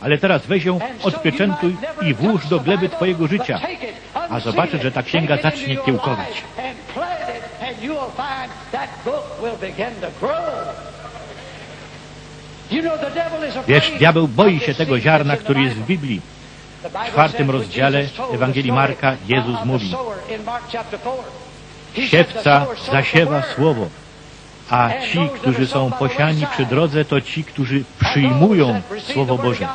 Ale teraz weź ją, odpieczętuj i włóż do gleby Twojego życia. A zobaczysz, że ta księga zacznie kiełkować. Wiesz, diabeł boi się tego ziarna, który jest w Biblii. W czwartym rozdziale Ewangelii Marka Jezus mówi Siewca zasiewa słowo, a ci, którzy są posiani przy drodze, to ci, którzy przyjmują Słowo Boże.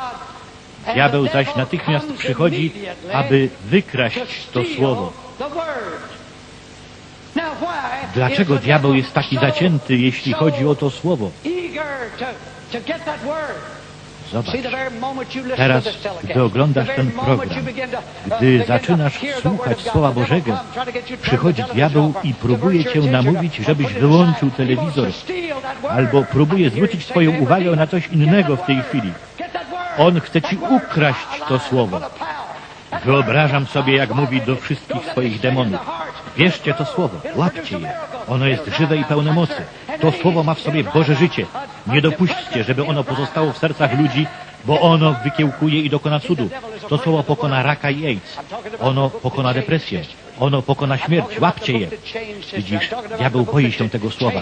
Diabeł zaś natychmiast przychodzi, aby wykraść to Słowo. Dlaczego diabeł jest taki zacięty, jeśli chodzi o to Słowo? Zobacz, teraz, gdy oglądasz ten program, gdy zaczynasz słuchać Słowa Bożego, przychodzi diabeł i próbuje cię namówić, żebyś wyłączył telewizor, albo próbuje zwrócić twoją uwagę na coś innego w tej chwili. On chce ci ukraść to Słowo. Wyobrażam sobie, jak mówi do wszystkich swoich demonów. Bierzcie to słowo, łapcie je. Ono jest żywe i pełne mocy. To słowo ma w sobie Boże życie. Nie dopuśćcie, żeby ono pozostało w sercach ludzi, bo ono wykiełkuje i dokona cudu. To słowo pokona raka i AIDS. Ono pokona depresję. Ono pokona śmierć. Łapcie je. Widzisz, diabeł boi się tego słowa.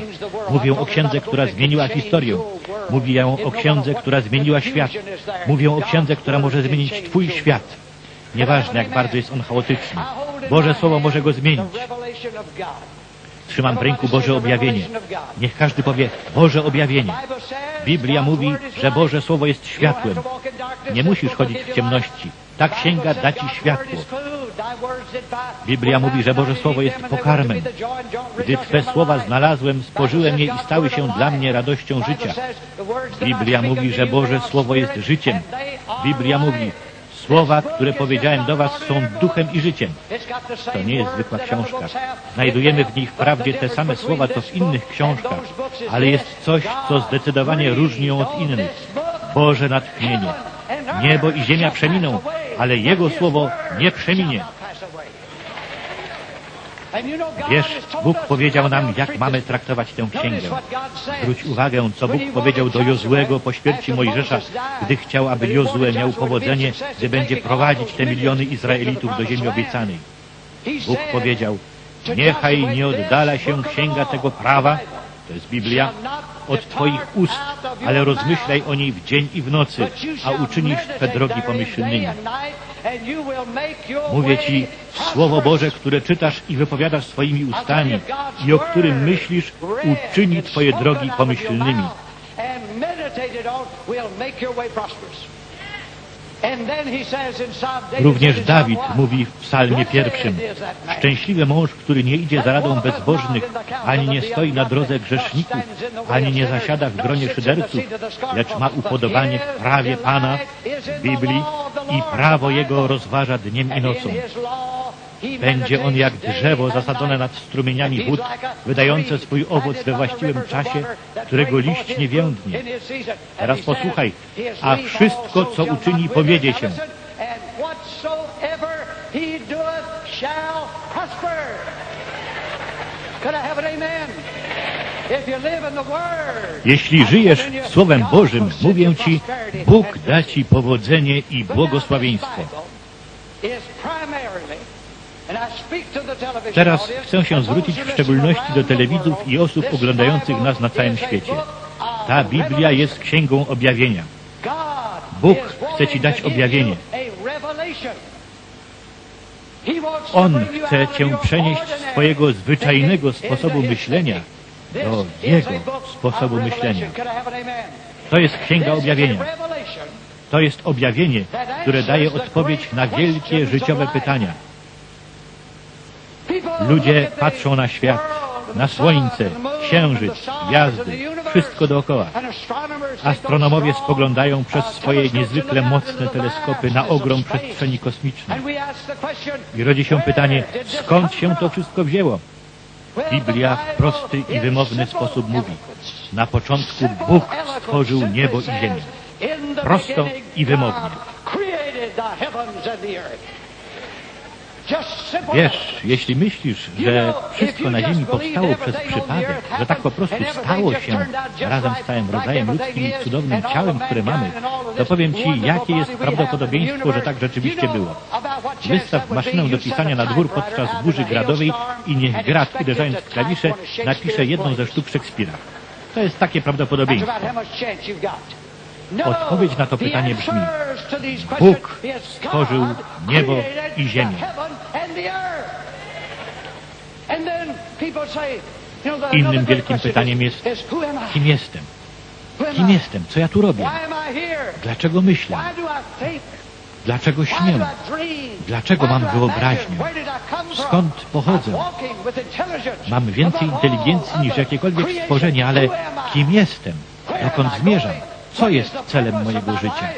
Mówią o księdze, która zmieniła historię. Mówią o księdze, która zmieniła świat. Mówią o księdze, która może zmienić Twój świat. Nieważne, jak bardzo jest on chaotyczny. Boże Słowo może go zmienić. Trzymam w ręku Boże objawienie. Niech każdy powie Boże objawienie. Biblia mówi, że Boże Słowo jest światłem. Nie musisz chodzić w ciemności. Ta księga da ci światło. Biblia mówi, że Boże Słowo jest pokarmem. Gdy Twe słowa znalazłem, spożyłem je i stały się dla mnie radością życia. Biblia mówi, że Boże Słowo jest życiem. Biblia mówi, Słowa, które powiedziałem do Was, są duchem i życiem. To nie jest zwykła książka. Znajdujemy w nich wprawdzie te same słowa, co w innych książkach, ale jest coś, co zdecydowanie różni ją od innych. Boże natchnienie. Niebo i ziemia przeminą, ale Jego słowo nie przeminie. Wiesz, Bóg powiedział nam, jak mamy traktować tę księgę. Zwróć uwagę, co Bóg powiedział do Jozłego po śmierci Mojżesza, gdy chciał, aby Jozue miał powodzenie, gdy będzie prowadzić te miliony Izraelitów do ziemi obiecanej. Bóg powiedział, niechaj nie oddala się księga tego prawa, to jest Biblia, od Twoich ust, ale rozmyślaj o niej w dzień i w nocy, a uczynisz Twe drogi pomyślnymi. Mówię Ci, Słowo Boże, które czytasz i wypowiadasz swoimi ustami i o którym myślisz, uczyni Twoje drogi pomyślnymi. Również Dawid mówi w psalmie pierwszym Szczęśliwy mąż, który nie idzie za radą bezbożnych, ani nie stoi na drodze grzeszników, ani nie zasiada w gronie szyderców, lecz ma upodobanie w prawie Pana, w Biblii i prawo Jego rozważa dniem i nocą. Będzie on jak drzewo zasadzone nad strumieniami wód, wydające swój owoc we właściwym czasie, którego liść nie więdnie. Teraz posłuchaj, a wszystko, co uczyni, powiedzie się. Jeśli żyjesz Słowem Bożym, mówię Ci, Bóg da Ci powodzenie i błogosławieństwo. Teraz chcę się zwrócić w szczególności do telewidzów i osób oglądających nas na całym świecie. Ta Biblia jest księgą objawienia. Bóg chce Ci dać objawienie. On chce Cię przenieść z Twojego zwyczajnego sposobu myślenia do Jego sposobu myślenia. To jest księga objawienia. To jest objawienie, które daje odpowiedź na wielkie życiowe pytania. Ludzie patrzą na świat, na słońce, księżyc, gwiazdy, wszystko dookoła. Astronomowie spoglądają przez swoje niezwykle mocne teleskopy na ogrom przestrzeni kosmicznej. I rodzi się pytanie, skąd się to wszystko wzięło? Biblia w prosty i wymowny sposób mówi, na początku Bóg stworzył niebo i ziemię. Prosto i wymownie. Wiesz, jeśli myślisz, że wszystko na ziemi powstało przez przypadek, że tak po prostu stało się razem z całym rodzajem ludzkim i cudownym ciałem, które mamy, to powiem Ci, jakie jest prawdopodobieństwo, że tak rzeczywiście było. Wystaw maszynę do pisania na dwór podczas burzy gradowej i niech grad, uderzając w klawisze, napisze jedną ze sztuk Szekspira. To jest takie prawdopodobieństwo. Odpowiedź na to pytanie brzmi Bóg stworzył niebo i ziemię. Innym wielkim pytaniem jest, kim jestem? Kim jestem? Co ja tu robię? Dlaczego myślę? Dlaczego śnię? Dlaczego mam wyobraźnię? Skąd pochodzę? Mam więcej inteligencji niż jakiekolwiek stworzenie, ale kim jestem? Dokąd zmierzam? Co jest celem mojego życia?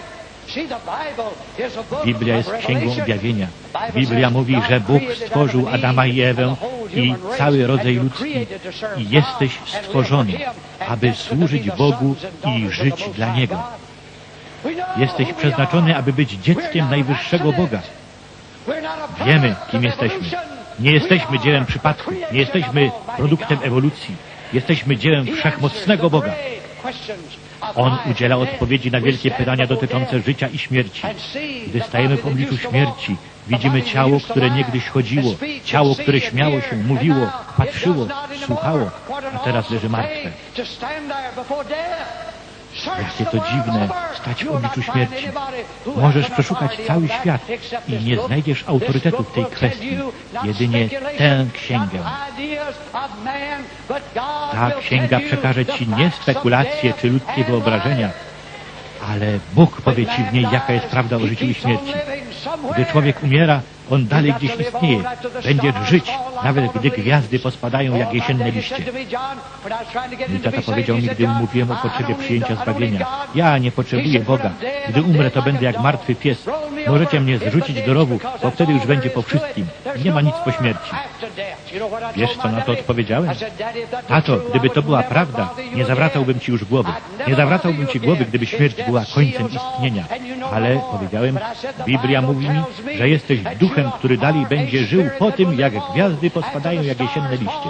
Biblia jest księgą objawienia. Biblia mówi, że Bóg stworzył Adama i Ewę i cały rodzaj ludzki i jesteś stworzony, aby służyć Bogu i żyć dla Niego. Jesteś przeznaczony, aby być dzieckiem najwyższego Boga. Wiemy, kim jesteśmy. Nie jesteśmy dziełem przypadku, nie jesteśmy produktem ewolucji. Jesteśmy dziełem wszechmocnego Boga. On udziela odpowiedzi na wielkie pytania dotyczące życia i śmierci. Gdy stajemy w obliczu śmierci, widzimy ciało, które niegdyś chodziło, ciało, które śmiało się, mówiło, patrzyło, słuchało, a teraz leży martwe. Jakie to dziwne stać w obliczu śmierci. Możesz przeszukać cały świat i nie znajdziesz autorytetu w tej kwestii. Jedynie tę księgę. Ta księga przekaże Ci nie spekulacje czy ludzkie wyobrażenia, ale Bóg powie Ci w niej, jaka jest prawda o życiu i śmierci. Gdy człowiek umiera, on dalej gdzieś istnieje. Będziesz żyć, nawet gdy gwiazdy pospadają jak jesienne liście. Mój tata powiedział mi, gdy mówiłem o potrzebie przyjęcia zbawienia. Ja nie potrzebuję Boga. Gdy umrę, to będę jak martwy pies. Możecie mnie zrzucić do rowu, bo wtedy już będzie po wszystkim. Nie ma nic po śmierci. Wiesz, co na to odpowiedziałem? Tato, gdyby to była prawda, nie zawracałbym Ci już głowy. Nie zawracałbym Ci głowy, gdyby śmierć była końcem istnienia. Ale, powiedziałem, Biblia mówi mi, że jesteś duchem, który dalej będzie żył po tym, jak gwiazdy pospadają jak jesienne liście.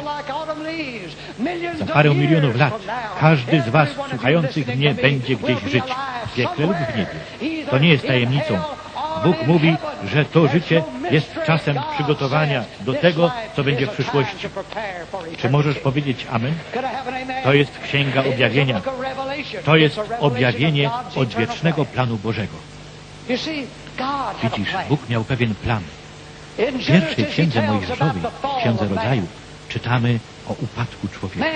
Za parę milionów lat każdy z Was słuchających mnie będzie gdzieś żyć, w piekle lub w niebie. To nie jest tajemnicą. Bóg mówi, że to życie jest czasem przygotowania do tego, co będzie w przyszłości. Czy możesz powiedzieć Amen? To jest Księga Objawienia. To jest objawienie odwiecznego planu Bożego. Widzisz, Bóg miał pewien plan. W pierwszej księdze Mojżeszowej, księdze rodzaju, czytamy o upadku człowieka.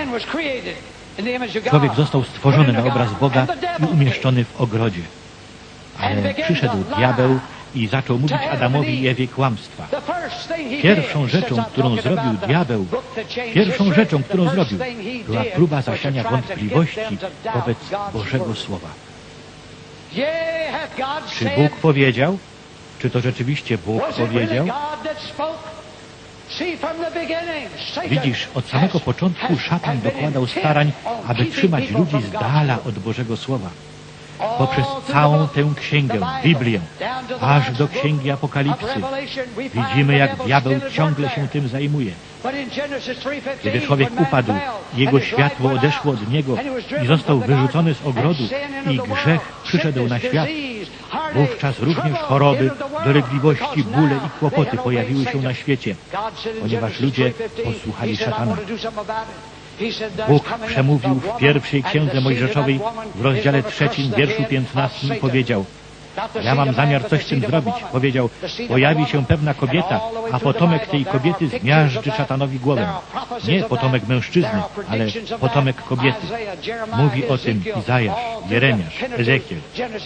Człowiek został stworzony na obraz Boga i umieszczony w ogrodzie. Ale przyszedł diabeł i zaczął mówić Adamowi i Ewie kłamstwa. Pierwszą rzeczą, którą zrobił diabeł, pierwszą rzeczą, którą zrobił, była próba zasiania wątpliwości wobec Bożego Słowa. Czy Bóg powiedział? Czy to rzeczywiście Bóg powiedział? Widzisz, od samego początku szatan dokładał starań, aby trzymać ludzi z dala od Bożego Słowa. Poprzez całą tę księgę, Biblię, aż do księgi Apokalipsy, widzimy, jak diabeł ciągle się tym zajmuje. Kiedy człowiek upadł, jego światło odeszło od niego i został wyrzucony z ogrodu i grzech przyszedł na świat, wówczas również choroby, dolegliwości, bóle i kłopoty pojawiły się na świecie, ponieważ ludzie posłuchali szatana. Bóg przemówił w pierwszej księdze Mojżeszowej w rozdziale trzecim, wierszu piętnastym powiedział ja mam zamiar coś z tym zrobić. Powiedział, pojawi się pewna kobieta, a potomek tej kobiety zmiażdży szatanowi głowę. Nie potomek mężczyzny, ale potomek kobiety. Mówi o tym Izajasz, Jeremiasz, Ezekiel.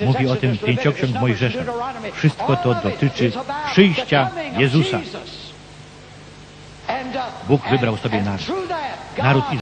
Mówi o tym pięcioksiąg Mojżesza. Wszystko to dotyczy przyjścia Jezusa. Bóg wybrał sobie naród. Naród